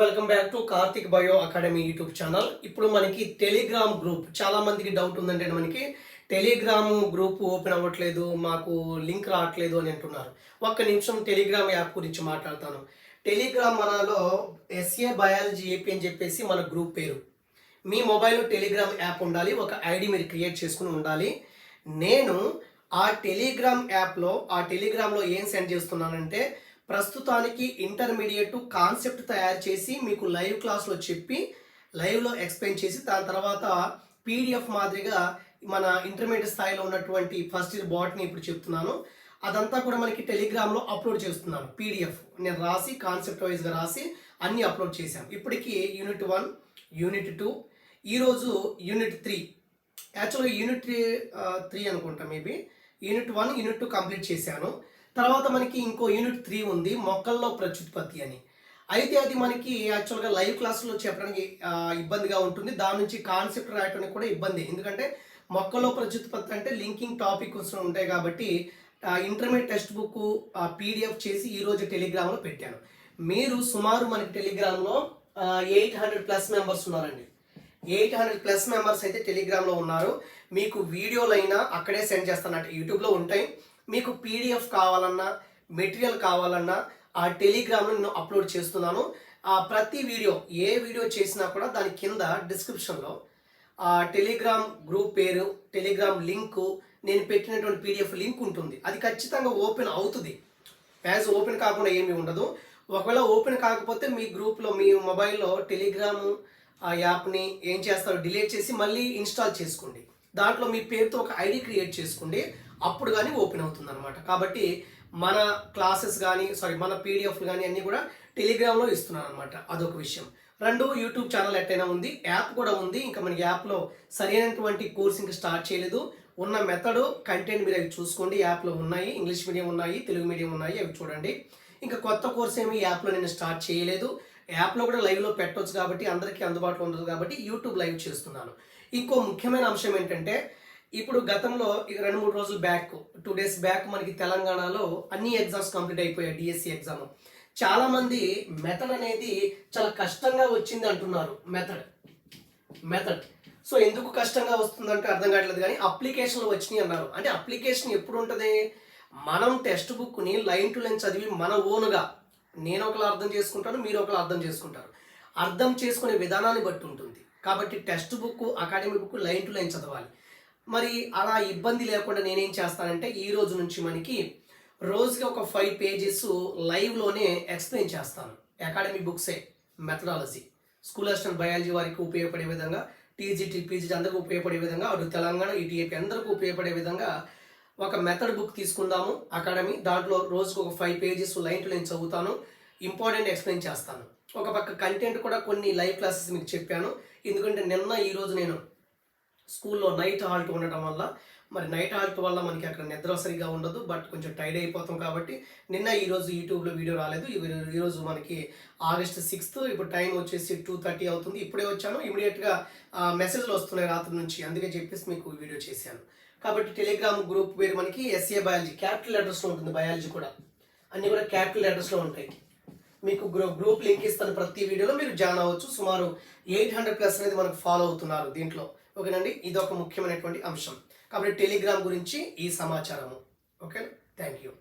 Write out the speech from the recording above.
Welcome back to Karthik bio academy YouTube channel ఇప్పుడు మనకి Telegram group చాలా మందికి డౌట్ ఉందంటే మనకి టెలిగ్రామ్ గ్రూప్ ఓపెన్ అవ్వట్లేదు మాకు లింక్ రావట్లేదు అని అంటున్నారు. ఒక్క నిమిషం టెలిగ్రామ్ యాప్ గురించి మాట్లాడతాను. టెలిగ్రామ్ మనలో ఎస్ఏ బయాలజీ ఏపీ అని చెప్పేసి మన గ్రూప్ పేరు. మీ మొబైల్లో టెలిగ్రామ్ యాప్ ఉండాలి ఒక ఐడి మీరు క్రియేట్ చేసుకుని ఉండాలి. నేను ఆ టెలిగ్రామ్ యాప్లో ఆ టెలిగ్రామ్లో ఏం సెండ్ చేస్తున్నానంటే ప్రస్తుతానికి ఇంటర్మీడియట్ కాన్సెప్ట్ తయారు చేసి మీకు లైవ్ క్లాస్లో చెప్పి లైవ్లో ఎక్స్ప్లెయిన్ చేసి దాని తర్వాత పీడిఎఫ్ మాదిరిగా మన ఇంటర్మీడియట్ స్థాయిలో ఉన్నటువంటి ఫస్ట్ ఇయర్ బాట్ని ఇప్పుడు చెప్తున్నాను. అదంతా కూడా మనకి టెలిగ్రామ్లో అప్లోడ్ చేస్తున్నాను పీడిఎఫ్. నేను రాసి కాన్సెప్ట్ వైజ్గా రాసి అన్నీ అప్లోడ్ చేశాం ఇప్పటికీ యూనిట్ వన్ యూనిట్ టూ ఈరోజు యూనిట్ త్రీ. యాక్చువల్గా యూనిట్ త్రీ అనుకుంటా maybe. Unit one unit two complete చేశాను. తర్వాత మనకి ఇంకో యూనిట్ త్రీ ఉంది మొక్కల్లో ప్రత్యుత్పత్తి అని. అయితే అది మనకి యాక్చువల్గా లైవ్ క్లాసులో చెప్పడానికి ఇబ్బందిగా ఉంటుంది. దాని నుంచి కాన్సెప్ట్ రాయడానికి కూడా ఇబ్బంది. ఎందుకంటే మొక్కల్లో ప్రత్యుత్పత్తి అంటే లింకింగ్ టాపిక్ ఉంటాయి కాబట్టి ఇంటర్మీడియట్ టెక్స్ట్ బుక్ పీడిఎఫ్ చేసి ఈరోజు టెలిగ్రామ్లో పెట్టాను. మీరు సుమారు మనకి టెలిగ్రామ్లో ఎయిట్ హండ్రెడ్ ప్లస్ మెంబర్స్ ఉన్నారండి. ఎయిట్ హండ్రెడ్ ప్లస్ మెంబర్స్ అయితే టెలిగ్రామ్లో ఉన్నారు. మీకు వీడియోలు అయినా అక్కడే సెండ్ చేస్తానంటే యూట్యూబ్లో ఉంటాయి. మీకు పీడిఎఫ్ కావాలన్నా మెటీరియల్ కావాలన్నా ఆ టెలిగ్రామ్లో నేను అప్లోడ్ చేస్తున్నాను. ఆ ప్రతి వీడియో ఏ వీడియో చేసినా కూడా దాని కింద డిస్క్రిప్షన్లో ఆ టెలిగ్రామ్ గ్రూప్ పేరు టెలిగ్రామ్ లింక్ నేను పెట్టినటువంటి పీడిఎఫ్ లింక్ ఉంటుంది. అది ఖచ్చితంగా ఓపెన్ అవుతుంది. యాజ్ ఓపెన్ కాకుండా ఏమీ ఉండదు. ఒకవేళ ఓపెన్ కాకపోతే మీ గ్రూప్లో మీ మొబైల్లో టెలిగ్రాము ఆ యాప్ని ఏం చేస్తారో డిలీట్ చేసి మళ్ళీ ఇన్స్టాల్ చేసుకోండి. దాంట్లో మీ పేరుతో ఒక ఐడి క్రియేట్ చేసుకోండి. అప్పుడు కానీ ఓపెన్ అవుతుంది అనమాట కాబట్టి మన క్లాసెస్ కానీ సారీ మన పీడిఎఫ్లు కానీ అన్నీ కూడా టెలిగ్రామ్లో ఇస్తున్నాను అనమాట అదొక విషయం. రెండు యూట్యూబ్ ఛానల్ ఎట్టయినా ఉంది. యాప్ కూడా ఉంది. ఇంకా మనకి యాప్లో సరైనటువంటి కోర్స్ ఇంకా స్టార్ట్ చేయలేదు. ఉన్న మెథడ్ కంటెంట్ మీరు అవి చూసుకోండి. యాప్లో ఉన్నాయి. ఇంగ్లీష్ మీడియం ఉన్నాయి. తెలుగు మీడియం ఉన్నాయి. అవి చూడండి. ఇంకా కొత్త కోర్స్ ఏమి యాప్లో నేను స్టార్ట్ చేయలేదు. యాప్లో కూడా లైవ్లో పెట్టవచ్చు కాబట్టి అందరికీ అందుబాటులో ఉండదు కాబట్టి యూట్యూబ్ లైవ్ చేస్తున్నాను. ఇంకో ముఖ్యమైన అంశం ఏంటంటే ఇప్పుడు గతంలో రెండు మూడు రోజులు బ్యాక్ టూ డేస్ బ్యాక్ మనకి తెలంగాణలో అన్ని ఎగ్జామ్స్ కంప్లీట్ అయిపోయాయి డిఎస్సి ఎగ్జామ్ చాలామంది మెథడ్ అనేది చాలా కష్టంగా వచ్చింది అంటున్నారు మెథడ్ మెథడ్ సో ఎందుకు కష్టంగా వస్తుందంటే అర్థం కావట్లేదు కానీ అప్లికేషన్లు వచ్చినాయి అన్నారు. అంటే అప్లికేషన్ ఎప్పుడు ఉంటుంది? మనం టెక్స్ట్ బుక్ని లైన్ టు లైన్ చదివి మన ఓన్గా నేను ఒకలా అర్థం చేసుకుంటాను మీరు ఒకలా అర్థం చేసుకుంటారు. అర్థం చేసుకునే విధానాన్ని బట్టి ఉంటుంది. కాబట్టి textbook academy book line to line చదవాలి. మరి అలా ఇబ్బంది లేకుండా నేనేం చేస్తానంటే ఈ రోజు నుంచి మనకి రోజుకి ఒక ఫైవ్ పేజెస్ లైవ్లోనే ఎక్స్ప్లెయిన్ చేస్తాను. అకాడమీ బుక్సే మెథడాలజీ. స్కూల్ అసిస్టెంట్ బయాలజీ వారికి ఉపయోగపడే విధంగా టీజీటీ పీజీటీ అందరికీ ఉపయోగపడే విధంగా అటు తెలంగాణ ఈటీఏపీ అందరికీ ఉపయోగపడే విధంగా ఒక మెథడ్ బుక్ తీసుకుందాము. అకాడమీ దాంట్లో రోజుకు ఒక five pages line to line చదువుతాను. ఇంపార్టెంట్ ఎక్స్ప్లెయిన్ చేస్తాను. ఒక పక్క కంటెంట్ కూడా కొన్ని లైవ్ క్లాసెస్ మీకు చెప్పాను. ఎందుకంటే నిన్న ఈరోజు నేను స్కూల్లో నైట్ హాల్ట్ ఉండటం వల్ల మరి నైట్ హాల్ట్ వల్ల మనకి అక్కడ నిద్ర సరిగా ఉండదు బట్ కొంచెం టైడ్ అయిపోతాం కాబట్టి నిన్న ఈరోజు యూట్యూబ్లో వీడియో రాలేదు. ఈ- ఈరోజు మనకి ఆగస్ట్ సిక్స్త్ ఇప్పుడు టైం వచ్చేసి టూ థర్టీ అవుతుంది. ఇప్పుడే వచ్చాను. ఇమీడియట్గా మెసేజ్లు వస్తున్నాయి రాత్రి నుంచి. అందుకే చెప్పేసి మీకు వీడియో చేశాను. కాబట్టి టెలిగ్రామ్ గ్రూప్ పేరు మనకి ఎస్ఏ బయాలజీ క్యాపిటల్ లెటర్స్లో ఉంటుంది బయాలజీ కూడా. అన్నీ కూడా క్యాపిటల్ లెటర్స్లో ఉంటాయి. మీకు గ్రూప్ గ్రూప్ లింక్ ఇస్తాను ప్రతి వీడియోలో. మీరు జాయిన్ అవ్వచ్చు. సుమారు ఎయిట్ హండ్రెడ్ ప్లస్ అనేది మనకు ఫాలో అవుతున్నారు దీంట్లో. ఓకేనండి? ఇది ఒక ముఖ్యమైనటువంటి అంశం. కాబట్టి టెలిగ్రామ్ గురించి ఈ సమాచారము. Okay thank you.